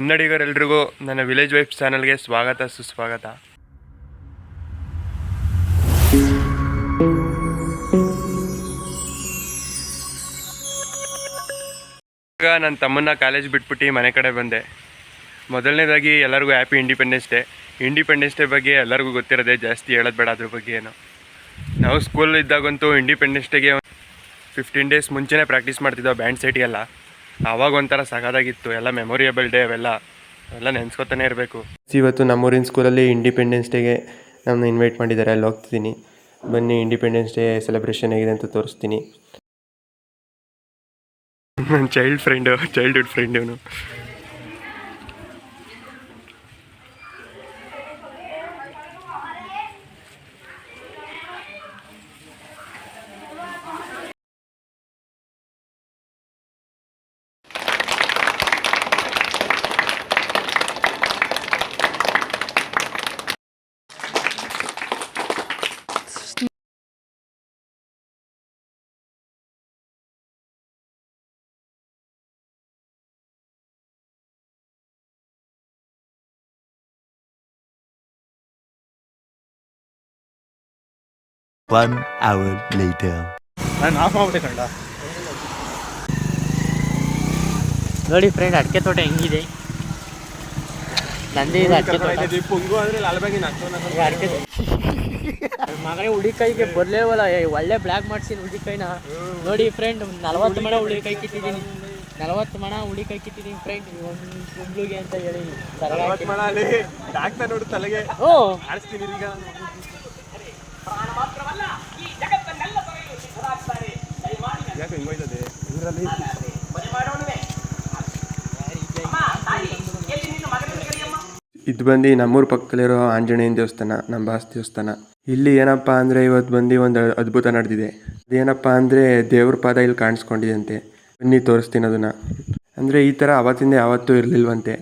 ಕನ್ನಡಿಗರೆಲ್ರಿಗೂ ನನ್ನ village wife ಚಾನಲ್ಗೆ ಸ್ವಾಗತ, ಸುಸ್ವಾಗತ. ಈಗ ನನ್ನ ತಮ್ಮನ್ನ ಕಾಲೇಜ್ ಬಿಟ್ಬಿಟ್ಟು ಮನೆ ಕಡೆ ಬಂದೆ. ಮೊದಲನೇದಾಗಿ ಎಲ್ಲರಿಗೂ happy independence day. Independence day ಬಗ್ಗೆ ಎಲ್ಲರಿಗೂ ಗೊತ್ತಿರೋದೆ ಜಾಸ್ತಿ ಹೇಳೋದು ಬೇಡ ಅದ್ರ ಬಗ್ಗೆ ಏನು. ನಾವು ಸ್ಕೂಲ್ ಇದ್ದಾಗಂತೂ ಇಂಡಿಪೆಂಡೆನ್ಸ್ ಡೇಗೆ ಫಿಫ್ಟೀನ್ ಡೇಸ್ ಮುಂಚೆನೇ ಪ್ರಾಕ್ಟೀಸ್ ಮಾಡ್ತಿದ್ದೋ ಬ್ಯಾಂಡ್ ಸೆಟಿಗೆಲ್ಲ. ಆವಾಗ ಒಂಥರ ಸಖತ್ತಾಗಿತ್ತು. ಎಲ್ಲ ಮೆಮೊರಿಯಬಲ್ ಡೇ ಅವೆಲ್ಲ ಎಲ್ಲ ನೆನ್ಸ್ಕೊತಾನೆ ಇರಬೇಕು. ಇವತ್ತು ನಮ್ಮೂರಿನ ಸ್ಕೂಲಲ್ಲಿ ಇಂಡಿಪೆಂಡೆನ್ಸ್ ಡೇಗೆ ನಮ್ಮನ್ನ ಇನ್ವೈಟ್ ಮಾಡಿದ್ದಾರೆ. ಅಲ್ಲಿ ಹೋಗ್ತಿದ್ದೀನಿ. ಬನ್ನಿ ಇಂಡಿಪೆಂಡೆನ್ಸ್ ಡೇ ಸೆಲೆಬ್ರೇಷನ್ ಹೇಗಿದೆ ಅಂತ ತೋರಿಸ್ತೀನಿ. ನನ್ನ child friend childhood friend One hour later. ನಾನು ಆಫ್ ಮಾಡ್ಬಿಟ್ಟೆ ಕಂಡ ನೋಡಿ ಫ್ರೆಂಡ್ ಅಡಿಕೆ ತೋಟ ಹೆಂಗಿದೆ? ನಂದೇ ಇದೆ ಅಡಿಕೆ ತೋಟ. ಅಡಿಕೆ ಮಗನೇ ಹುಳಿಕಾಯಿಗೆ ಬರ್ಲೇವಲ್ಲ ಒಳ್ಳೆ ಬ್ಲ್ಯಾಕ್ ಮಾಡ್ಸಿನಿ ಹುಳಿಕಾಯಿನ ನೋಡಿ ಫ್ರೆಂಡ್ ನಲವತ್ತು ಮಣ ಹುಳಿಕಾಯಿ ಕಿತ್ತಿದ್ದೀನಿ. ನಲವತ್ತು ಮಣ ಹುಳಿಕಾಯಿ ಕಿತ್ತಿದ್ದೀನಿ ಫ್ರೆಂಡ್ ಒಂದು ಕುಂಬ್ಳಿಗೆ ಅಂತ ಹೇಳಿ. ತಲೆಗೆ. ಓ. ಆಡಿಸ್ತೀನಿ ಈಗ ಯಾಕೆ ಹಿಂಗೋಯ್ತದೆ ಇದರಲ್ಲಿ ಇದು ಬಂದು ನಮ್ಮೂರ ಪಕ್ಕದಲ್ಲಿರೋ ಆಂಜನೇಯನ ದೇವಸ್ಥಾನ ನಮ್ಮ ಬಾಸ್ ದೇವಸ್ಥಾನ. ಇಲ್ಲಿ ಏನಪ್ಪಾ ಅಂದರೆ ಇವತ್ತು ಬಂದು ಒಂದು ಅದ್ಭುತ ನಡೆದಿದೆ. ಅದೇನಪ್ಪ ಅಂದರೆ ದೇವ್ರ ಪಾದ ಇಲ್ಲಿ ಕಾಣಿಸ್ಕೊಂಡಿದಂತೆ ಬನ್ನಿ ತೋರಿಸ್ತೀನಿ ಅದನ್ನು. ಅಂದರೆ ಈ ಥರ ಅವತ್ತಿಂದ ಯಾವತ್ತೂ ಇರಲಿಲ್ವಂತೆ.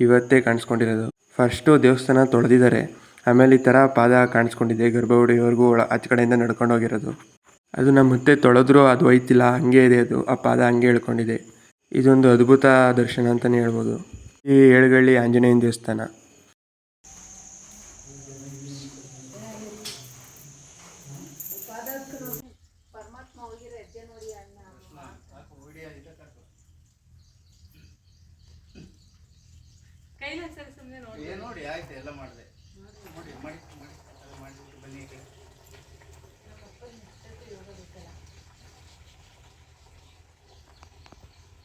ಇವತ್ತೇ ಕಾಣಿಸ್ಕೊಂಡಿರೋದು. ಫಸ್ಟು ದೇವಸ್ಥಾನ ತೊಳೆದಿದ್ದಾರೆ. ಆಮೇಲೆ ಈ ಥರ ಪಾದ ಕಾಣಿಸ್ಕೊಂಡಿದೆ ಗರ್ಭಗುಡಿವರೆಗೂ ಒಳ ಆಚೆ ಕಡೆಯಿಂದ ನಡ್ಕೊಂಡು ಹೋಗಿರೋದು. ಅದು ನಮ್ಮ ಮತ್ತೆ ತೊಳೆದ್ರೂ ಅದು ಹೋಯ್ತಿಲ್ಲ ಹಂಗೆ ಇದೆ ಅದು. ಆ ಪಾದ ಹಂಗೆ ಹೇಳ್ಕೊಂಡಿದೆ ಇದೊಂದು ಅದ್ಭುತ ದರ್ಶನ ಅಂತಲೇ ಹೇಳ್ಬೋದು. ಈ ಏಳುಗಳ್ಳಿ ಆಂಜನೇಯನ ದೇವಸ್ಥಾನ. ನೋಡಿ ಆಯ್ತು ಎಲ್ಲ ಮಾಡಿದೆ. ನೋಡಿ ಮಾಡಿ ಮಾಡಿ ಬನ್ನಿ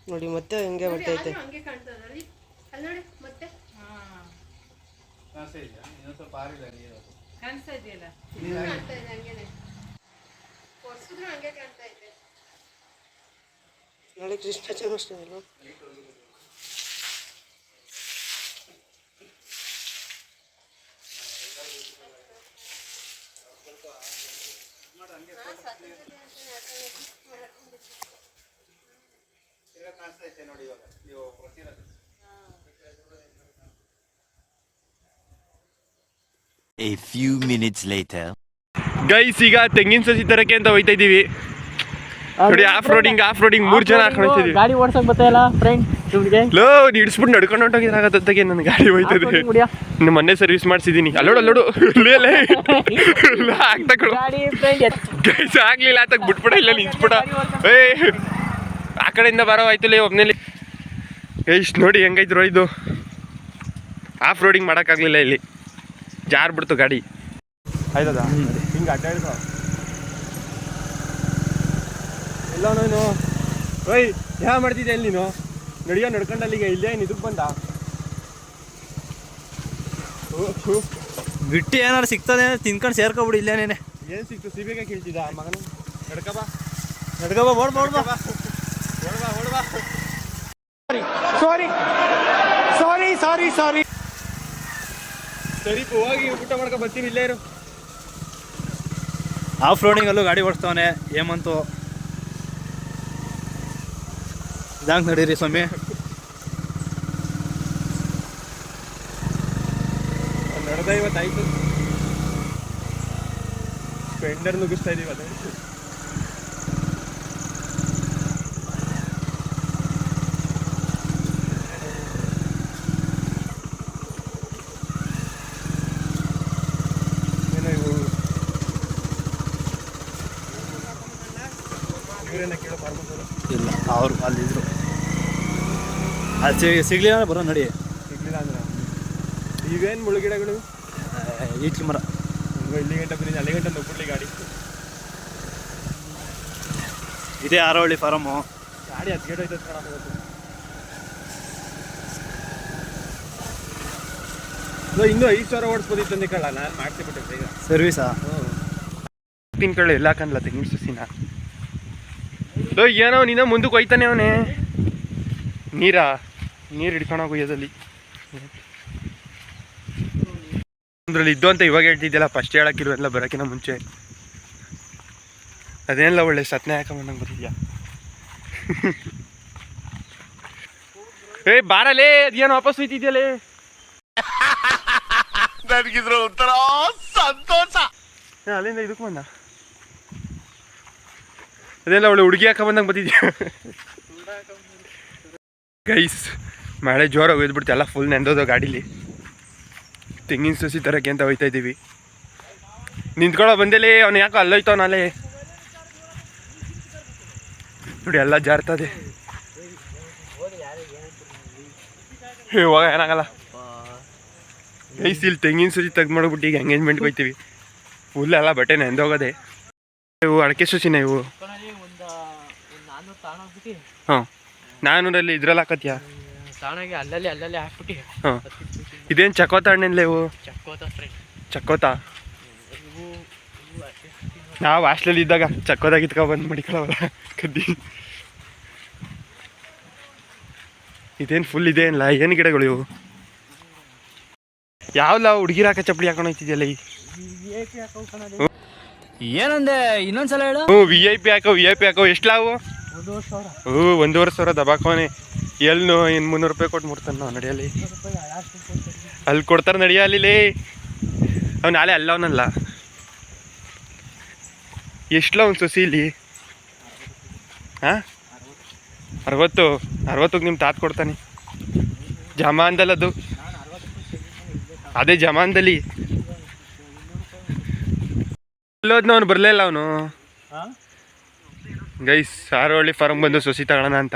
ನೋಡಿ ಮತ್ತೆ ಹೆಂಗೆ ಬರ್ತೈತೆ ಹಂಗೆ ಕಾಣ್ತದೆ ನೋಡಿ ಅಲ್ಲಿ ನೋಡಿ ಮತ್ತೆ? ಕಾಣಿಸ್ತಾ ಇದೆಯಾ? ಇನ್ನೊಂದು ಸ್ವಲ್ಪ ಆರಿಲ್ಲ ನೀರು ಕಾಣಿಸ್ತಾ ಇದೆಯಲ್ಲ? ಕಾಣ್ತಾ ಇದೆ ಹಂಗೇನೆ. ಒರ್ಸಿದ್ರು ಹಂಗೆ ಕಾಣ್ತಾ ಇದೆ. ನೋಡಿ ಕೃಷ್ಣ ಚೆನ್ನಾಗಿ ಐತೆ ನೋಡಿ ಇವಾಗ. ನೀವು ಬರ್ತಿರೋದು A few minutes later. Guys ಈಗ ತೆಂಗಿನ ಸಸಿ ತರಕ್ಕೆ ಅಂತ ಹೋಯ್ತಾ ಇದೀವಿ ನೋಡಿ ಆಫ್ ರೋಡಿಂಗ್ ಆಫ್ ರೋಡಿಂಗ್ ಮೂರ್ ಜನ ಹಾಕೊಂಡಿದ್ದೀವಿ ಗಾಡಿ ಓಡಿಸಕ್ ಬತ್ತಾಯಿಲ್ಲ ಫ್ರೆಂಡ್ ನಿಮ್ಗೆ? ಲೋ ಹಿಡಿಸ್ಬಿಟ್ಟು ನಡ್ಕೊಂಡು ಹೊಂಟೋಗಿದಾಗತ್ತೆ ನನ್ನ ಗಾಡಿ ಹೋಯ್ತದೆ ಇದೆ ಇನ್ನು ಮೊನ್ನೆ ಸರ್ವಿಸ್ ಮಾಡಿಸಿದ್ದೀನಿ. ಅಲ್ಲೋಡು ಅಲ್ಲೋಡು. ಲೇ ಲೇ. ಆಗ್ತಗಳು ಗಾಡಿ ಫ್ರೆಂಡ್ ಗೈಸ್ ಆಗ್ಲಿಲ್ಲ ಆತಕ್ ಬಿಟ್ಬಿಡ ಇಲ್ಲ ನಿಂತ್ಬಿಡ. ಏ ಆ ಕಡೆಯಿಂದ ಬರೋ ಆಯ್ತು ಒಬ್ನಲ್ಲಿ. ಎಷ್ಟು ನೋಡಿ ಹೆಂಗೈತ್ರೋ ಇದು. ಆಫ್ ರೋಡಿಂಗ್ ಮಾಡೋಕ್ಕಾಗಲಿಲ್ಲ ಇಲ್ಲಿ. ಜಾರ್ ಬಿಡ್ತು ಗಾಡಿ. ಆಯ್ತದ? ಹಿಂಗೆ ಅಡ್ಡಾಡಿದ ಇಲ್ಲ ಎಲ್ಲ ನೀನು. ಓಯ್ ಯಾವ ಮಾಡ್ತಿದ್ದೆ ಇಲ್ಲಿ ನೀನು? ನಡಿಯೋ ನಡ್ಕೊಂಡು ಅಲ್ಲಿಗೆ ಇಲ್ಲೇ ಏನು ಇದಕ್ಕೆ ಬಂದ ಬಿಟ್ಟು ಏನಾರು ಸಿಗ್ತದೆ ತಿನ್ಕೊಂಡು ಸೇರ್ಕೊಬಿಡು ಇಲ್ಲೇನೇನೆ ಏನು ಸಿಕ್ತು ಸಿಬಿಗೆ ಕೇಳ್ತಿದ್ದ ಮಗನ? ನಡ್ಕೋಬಾ ಬಾ. ಬೋಡ್ ಬೋಡ್ಬಾ ಸಾರಿ ಸಾರಿ ಸಾರಿ ಸಾರಿ ಸರಿ ಹೋಗಿ ಊಟ ಮಾಡ್ಕೊ ಬರ್ತೀವಿ ಇಲ್ಲೇ ಇರು. ಆಫ್ ರೋಡಿಂಗಲ್ಲೂ ಗಾಡಿ ಓಡಿಸ್ತಾವನೆ ಏಮಂತು ಇದಂಗೆ ನಡೀರಿ ಸ್ವಾಮಿ. ನಡೆದ ಇವತ್ತಾಯ್ತು ಸ್ಪೆಂಡರ್ ನುಗ್ಗಿಸ್ತಾ ಇದೀವಿ ಅದೇ ಬೇರೆನ ಕೇಳೋ ಫಾರ್ಮಸ್ ಅವರು ಇಲ್ಲ ಅವರು ಅಲ್ಲಿದ್ರು. ಅಲ್ಲಿ ಸಿಗ್ಲಿಲ್ಲ ಅಂದ್ರೆ ಬರೋ ನಡಿ. ಸಿಗ್ಲಿಲ್ಲ ಅಂದ್ರೆ? ಇವೇನು ಮುಳುಗಿಡಗಳು ಈಟ್ಲಿ ಮರ. ಇಲ್ಲಿ ಗಂಟೆ ಬರೀ ಅಲ್ಲಿ ಗಂಟೆ ನುಗ್ಬಿಡ್ಲಿ ಗಾಡಿ. ಇದೇ ಆರೋಳಿ ಫಾರಮ್ಮು ಗಾಡಿ ಹತ್ತು ಗೇಟ್ ಇದು ಇನ್ನೂ ಐದು ಸಾವಿರ ಓಡಿಸ್ಬೋದಿತ್ತು ಅಂದೆ ಕಳ್ಳ ನಾನು ಮಾಡ್ತಿಬಿಟ್ಟೆ ಈಗ ಸರ್ವಿಸಾ ತಿನ್ಕೊಳ್ಳಿ ಎಲ್ಲ ಹಾಕನ್ಲ ತೆಂಗಿನ ಸಸಿನ ಲೋ ಏನೋ ನೀನ ಮುಂದಕ್ಕೆ ಹೋಯ್ತಾನೆ ಅವನೇ. ನೀರಾ? ನೀರು ಹಿಡ್ಕೊಂಡು ಹೋಗೋದಲ್ಲಿ ಅಂದ್ರಲ್ಲಿ ಇದ್ದು ಅಂತ ಇವಾಗ ಹೇಳ್ತಿದ್ದೆಲ್ಲ ಫಸ್ಟ್ ಹೇಳಕ್ಕಿರುವೆಲ್ಲ ಬರೋಕಿನ ಮುಂಚೆ. ಅದೇನಿಲ್ಲ ಒಳ್ಳೆ ಸತ್ನೆ ಹಾಕೊಂಬಂದಂಗೆ ಬರ್ತಿದ್ಯಾ? ಏ ಬಾರಲೇ ಅದೇನು ವಾಪಸ್ ಹೋಯ್ತಿದ್ಯಲೇ? ನನಗಿದ್ರ ಒಂಥರ ಸಂತೋಷ. ಅಲ್ಲಿಂದ ಇದಕ್ಕೆ ಬಂದ? ಅದೆಲ್ಲ ಅವಳು ಹುಡುಗಿ ಹಾಕ ಬಂದಂಗೆ ಬರ್ತಿದ್ಯಾ? ಗೈಸ್ ಮಳೆ ಜೋರಾಗಿ ಒಯ್ದ್ಬಿಡ್ತು, ಎಲ್ಲ ಫುಲ್ ನೆಂದೋದು ಗಾಡೀಲಿ. ತೆಂಗಿನ ಸಸಿ ತರಕ್ಕೆ ಅಂತ ಹೋಯ್ತಾ ಇದ್ದೀವಿ ನಿಂತ್ಕೊಳ್ಳೋ ಬಂದೇಲಿ, ಅವ್ನು ಯಾಕೋ ಅಲ್ಲೋಯ್ತವನಲ್ಲೇ? ನೋಡಿ, ಎಲ್ಲ ಜಾರ್ತದೆ. ಇವಾಗ ಏನಾಗಲ್ಲ. ಗೈಸ್ ಇಲ್ಲಿ ತೆಂಗಿನ ಸಸಿ ತೆಗ್ದು ಮಾಡ್ಬಿಟ್ಟು ಈಗ ಎಂಗೇಜ್ಮೆಂಟ್ಗೆ ಹೋಯ್ತೀವಿ. ಫುಲ್ ಎಲ್ಲ ಬಟ್ಟೆ ನೆಂದೋಗೋದೆ. ಇವು ಅಡಕೆ ಸಸಿನ ಇವು ಕೊನೆಯಲ್ಲಿ ಒಂದು ಒಂದು ನಾನ್ನೂರು ತಗೊಂಡೋಗ್ಬಿಟ್ಟು ಹಾಂ ನಾನೂರಲ್ಲಿ ಇದ್ರಲ್ಲಿ ಹಾಕತ್ಯಾ ತಾನಾಗಿ ಅಲ್ಲಲ್ಲಿ ಅಲ್ಲಲ್ಲಿ ಹಾಕ್ಬಿಟ್ಟು ಹಾಂ ಇದೇನು ಚಕೋತ ಇವು ಚಕ್ಕೋತ ಫ್ರೆಂಡ್ ಇವು ನಾವು ಹಾಸ್ಟೆಲ್ ಇದ್ದಾಗ ಚಕ್ಕೋದಾಗ ಇತ್ಕೊ ಬಂದು ಮಡಿಕೊಳ್ಳವಲ್ಲ ಕದ್ದಿ ಇದೇನು ಫುಲ್ ಇದೇನಿಲ್ಲ ಏನು ಗಿಡಗಳು ಇವು ಯಾವ್ಲ ಹುಡುಗಿರ ಹಾಕ ಚಪ್ಪಲಿ ಹಾಕೊಂಡು ಹೋಯ್ತಿದ್ಯಲ್ಲ ಈ ಏನಂದೆ ಇನ್ನೊಂದ್ಸಲ ಹೇಳು ವಿ ಐ ಪಿ ಹಾಕೋ ವಿ ಐ ಪಿ ಹಾಕೋ ಎಷ್ಟು ಲಾವು ಹ್ಞೂ ಒಂದೂವರೆ ಸಾವಿರ ದಬಾಕೋನೆ ಎಲ್ಲಿ ಇನ್ನು ಮುನ್ನೂರು ರೂಪಾಯಿ ಕೊಟ್ಟು ಮುಡ್ತಾನೆ ನಾವು ನಡೆಯಲ್ಲಿ. ಅಲ್ಲಿ ಕೊಡ್ತಾರೆ ನಡೆಯಲ್ಲಿ ಅವ್ನು ನಾಳೆ ಅಲ್ಲ ಅವನಲ್ಲ. ಎಷ್ಟಲ್ಲ ಒಂದು ಸೊಸಿ ಇಲ್ಲಿ? ಹಾಂ? ಅರವತ್ತು ಅರವತ್ತಿಗೆ ನಿಮ್ಮ ತಾತ ಕೊಡ್ತಾನೆ. ಜಮಾನ್ದಲ್ಲದು ಅದೇ. ಜಮಾನ್ದಲ್ಲಿ. ಅಲ್ಲೋದ್ನ ಅವ್ನು ಬರಲಿಲ್ಲ ಇಲ್ಲ ಅವನು. ಗೈಸ್ ಸಾರೋಳ್ಳಿ ಫಾರ್ಮ್ ಬಂದು ಸೊಸಿ ತಗೊಳ್ಳೋಣ ಅಂತ.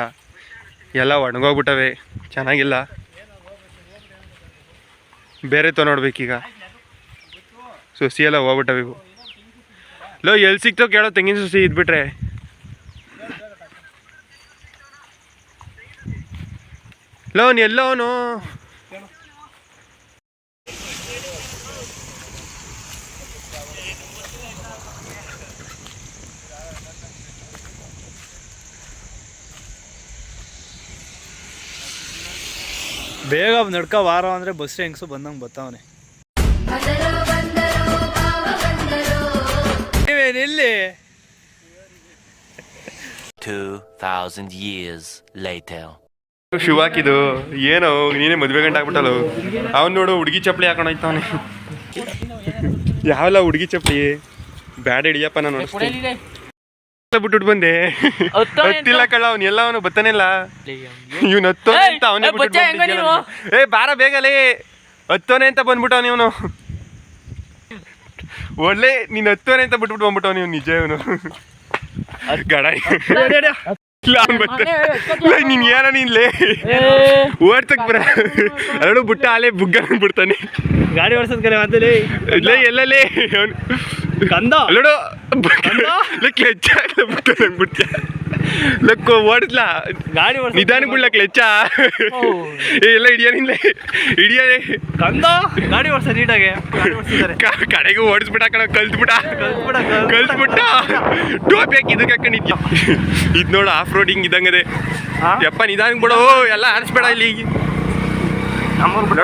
ಎಲ್ಲ ಒಣಗೋಗ್ಬಿಟ್ಟವೆ. ಚೆನ್ನಾಗಿಲ್ಲ. ಬೇರೆ ತೊ ನೋಡ್ಬೇಕೀಗ. ಸೊಸಿ ಎಲ್ಲ ಹೋಗ್ಬಿಟ್ಟವೆ ಇವು. ಲೋ, ಎಲ್ಲಿ ಸಿಕ್ತೋ ಕೇಳೋ ತೆಂಗಿನ ಸೊಸಿ ಇದ್ಬಿಟ್ರೆ. ಲೋ ಎಲ್ಲೋನು ಬೇಗ ನಡ್ಕ ವಾರ ಅಂದ್ರೆ ಬಸ್ ಹೆಂಗ್ಸು ಬಂದಂಗೆ ಬರ್ತಾವನೆ ನೀವೇನಿಲ್ಲಿ? Two thousand years later. Shoe ಹಾಕಿದು ಏನೋ ನೀನೇ ಮದುವೆ ಗಂಟೆ ಆಗ್ಬಿಟ್ಟಲ್ಲ. ಅವ್ನು ನೋಡು ಹುಡುಗಿ ಚಪ್ಪಲಿ ಹಾಕೊಂಡು ಹೋಯ್ತಾವನೆ. ಯಾವೆಲ್ಲ ಹುಡುಗಿ ಚಪ್ಪಲಿ? ಬ್ಯಾಡ ಹಿಡಿಯಪ್ಪ ನಾನು ಕೊಡಲಿದೆ ಬಿಟ್ಬಿಟ್ಟು ಬಂದೆ? ಹತ್ತಿಲ್ಲ ಕಳ್ಳ ಅವ್ನು ಎಲ್ಲ ಅವನು ಬತ್ತಾನಿಲ್ಲ ಇವ್ನು ಹತ್ತೋನೆ ಅಂತ ಅವನೇ ಏ, ಬಾರ ಬೇಗಲೇ ಹತ್ತೋನೆ ಅಂತ ಬಂದ್ಬಿಟ್ಟವ್ ಇವನು. ಒಳ್ಳೆ ನೀನ್ ಹತ್ತೋನೆ ಅಂತ ಬಿಟ್ಬಿಟ್ಟು ಬಂದ್ಬಿಟ್ಟವ್ ನೀವು ನಿಜ ಇವನು. ಗಡ. ನೀನ್ ಏನ ನೀನ್ಲೇ ಓಡ್ತಕ್ ಬರ. ಎರಡು ಬುಟ್ಟ ಅಲ್ಲೇ ಬುಗ್ಗ ಬಿಡ್ತಾನೆ ಗಾಡಿ ಓಡಿಸೋದ್ ಕರೆ ಮಾತಲ್ಲಿ ಇಲ್ಲೇ ಎಲ್ಲಲೇ ಅವ್ನು ಕಂದ. ಅಲ್ಲೋಡು ಕ್ಲೆಚ್ಚ ಬಿಡ್ತೀಯ ಲಕ್ ಓಡಿಸ್ಲಾ ಗಾಡಿ ನಿಧಾನ ಬಿಡ್ಲ ಕ್ಲೆಚ್ಚ ಏ ಎಲ್ಲ ಹಿಡಿಯನಿಲ್ಲ ಹಿಡಿಯಲೇ ಕಂದ ಗಾಡಿ ಓಡಿಸ ನೀಟಾಗೆ ಕಡೆಗೂ ಓಡಿಸ್ಬಿಟ್ಟ ಕಣ ಕಲ್ತ್ಬಿಟ್ಟ ಕಲ್ತ್ಬಿಟ್ಟ, ಟೋಪಿ ಹಾಕಿ ಇದಕ್ಕೆ ಹಾಕೊಂಡಿದ್ಯ ಇದು ನೋಡು ಆಫ್ ರೋಡಿಂಗ್ ಇದ್ದಂಗದೆ? ಯಪ್ಪ ನಿಧಾನಕ್ಕೆ ಬಿಡು ಎಲ್ಲ ಆರಿಸ್ಬೇಡ ಇಲ್ಲಿ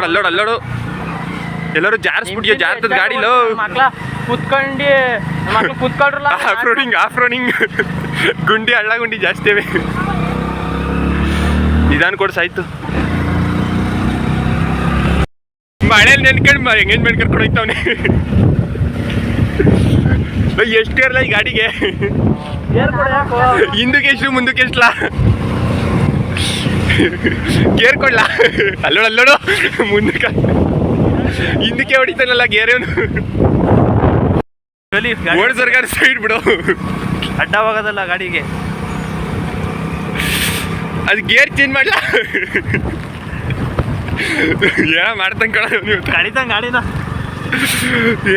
ಅಲ್ಲೋಡು ಅಲ್ಲೋಡು ಎಲ್ಲರೂ ಜಾರಿಸ್ಬಿಡ್ಯೋ ಜಾರ್ತದ ಗಾಡಿಲೋ ಮಕ್ಳ ಕುತ್ಕೊಂಡಿ ಕುತ್ಕೊಂಡ್ರಲ್ಲ ಆಫ್ ರೋಡಿಂಗ್ ಆಫ್ ರೋಡಿಂಗ್ ಗುಂಡಿ ಹಳ್ಳ ಗುಂಡಿ ಜಾಸ್ತಿ ಅವೆ ನಿಧಾನ ಕೊಡ್ಸಾಯ್ತು ಮಳೆಯಲ್ಲಿ ನೆನ್ಕೊಂಡು ಎಂಗೇಜ್ಮೆಂಟ್ ಕರ್ಕೊಂಡು ಹೋಗ್ತಾವನೆ. ಎಷ್ಟು ಇರಲ್ಲ ಈ ಗಾಡಿಗೆ? ಹಿಂದಕ್ಕೆ ಎಷ್ಟು ಮುಂದಕ್ಕೆ ಎಷ್ಟಲ್ಲ ಕೇರ್ಕೊಳ್ಳ. ಅಲ್ಲೋಡು ಅಲ್ಲೋಡು. ಮುಂದಕ್ಕೆ. ಹಿಂದಕ್ಕೆ ಹೊಡಿತಾನಲ್ಲ ಗೇರೇವನು ಓಡ್ ಸರ್ಕಾರ ಸೈಡ್ ಬಿಡು. ಅಡ್ಡವಾಗೋದಲ್ಲ ಗಾಡಿಗೆ. ಅದು ಗೇರ್ ಚೇಂಜ್ ಮಾಡ್ಲಾ. ಏನೋ ಮಾಡ್ತಂಗ್ ಕಣ ನೀವು ಗಾಡಿದಂಗೆ ಗಾಡಿನ.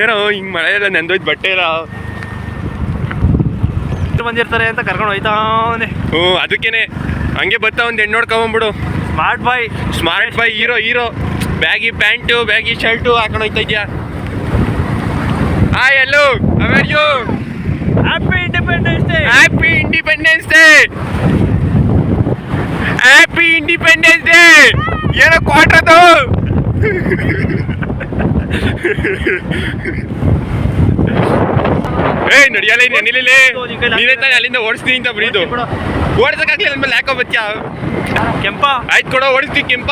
ಏನೋ ಹಿಂಗ್ ಮಳೆ ಇಲ್ಲ ನೆಂದೋಯ್ತು ಬಟ್ಟೆ ಎಲ್ಲ ಬಂದಿರ್ತಾರೆ ಅಂತ ಕರ್ಕೊಂಡು ಹೋಯ್ತಾವನೆ. ಹ್ಞೂ ಅದಕ್ಕೇನೆ. ಹಂಗೆ ಬರ್ತಾ ಒಂದು ಹೆಣ್ಣು ನೋಡ್ಕೊಂಬಿಡು smart boy smart boy hero hero baggy pant baggy shirt ಹಾಕೊಂಡು ಹೋಯ್ತಾ ಇದ್ಯಾ? Hi yellow aware you? Happy independence day happy independence day happy independence day ಏನೋ ಕ್ವಾಟ್ರದು ಏಯ್ ನಡಿಯಲ್ಲ ನೆನಿಲಿಲ್ಲ ನೀನೇ ತಾನೇ ಅಲ್ಲಿಂದ ಓಡಿಸ್ತೀನಿ ಅಂತ ಬರೀದು. ಓಡಿಸಕ್ಕಾಗ್ಲಿಲ್ಲ ಅಂದ್ಮೇಲೆ ಯಾಕೋ ಬಚ್ಚ ಕೆಂಪ. ಆಯ್ತು ಕೊಡೋ ಓಡಿಸ್ತೀನಿ ಕೆಂಪ.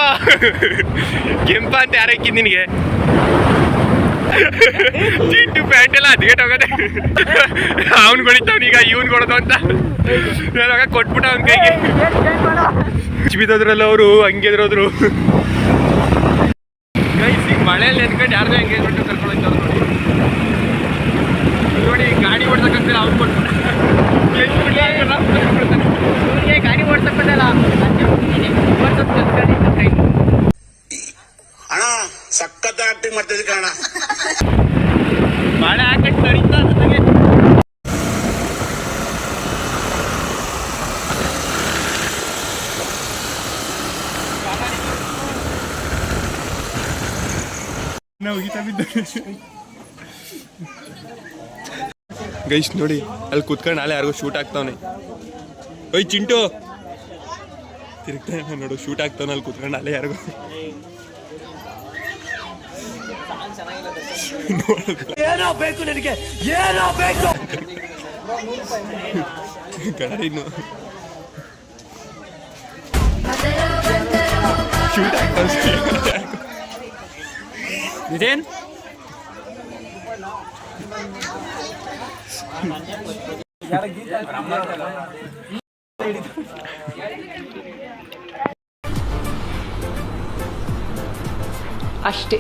ಕೆಂಪ ಅಂತ ಯಾರು ಹಾಕಿದ್ ನಿನಗೆ? ಚಿಂಟು ಪ್ಯಾಂಟ್ ಎಲ್ಲ ಅದ್ಗೆಟ್ ಹೋಗದೆ. ಅವ್ನು ಈಗ ಇವ್ನು ಕೊಡೋದು ಅಂತ. ನಾವಾಗ ಕೊಟ್ಬಿಟ್ಟ ಅವ್ನ ಕೈಗೆ. ಬಿದ್ದೋದ್ರಲ್ಲ ಅವರು, ಹಂಗೆದ್ರೋದ್ರು. ಗೈಸ್ ಈಗ ಮಳೆಯಲ್ಲಿ ಎತ್ಕೊಂಡು ಯಾರ್ದೋ ಎಂಗೇಜ್ಮೆಂಟ್ ಕರ್ಕೊಂಡು ನೋಡಿ. ಗಾಡಿ ಓಡ್ತಕ್ಕಂತ ಅವ್ನು ಕೊಟ್ಬಿಟ್ಟು ಗಾಡಿ ಓಡ್ಸಕ್ ಬರಲ್ಲ ಓಡ್ಸೋದ್ ಕಲ್ತ್ಕೊಂಡಿದ್ದ ಫ್ರೆಂಡ್ ಅಣ್ಣ ಸಖತ್ ಆಕ್ಟಿಂಗ್ ಮಾಡ್ತಿದ್ದೆ ಕಣ ಮಳೆ ಹಾಕಟ್ಟು ನಡೀತಾ ನನಗೆ ಗೈಸ್ ನೋಡಿ ಅಲ್ಲಿ ಕುತ್ಕೊಂಡು ನಾಳೆ ಯಾರಿಗೋ ಶೂಟ್ ಆಗ್ತಾವನೆ ಓಯ್ ಚಿಂಟು ತಿರುಗ್ತಾನೆ ನೋಡು ಶೂಟ್ ಆಗ್ತಾವನ ಅಲ್ಲಿ ಕುತ್ಕೊಂಡು ನಾಳೆ ಯಾರಿಗೋ ಗಾಡಿನು ಬೇಕು ಆಗ್ತಾವ ಇದೇನ್? ಅಷ್ಟೇ.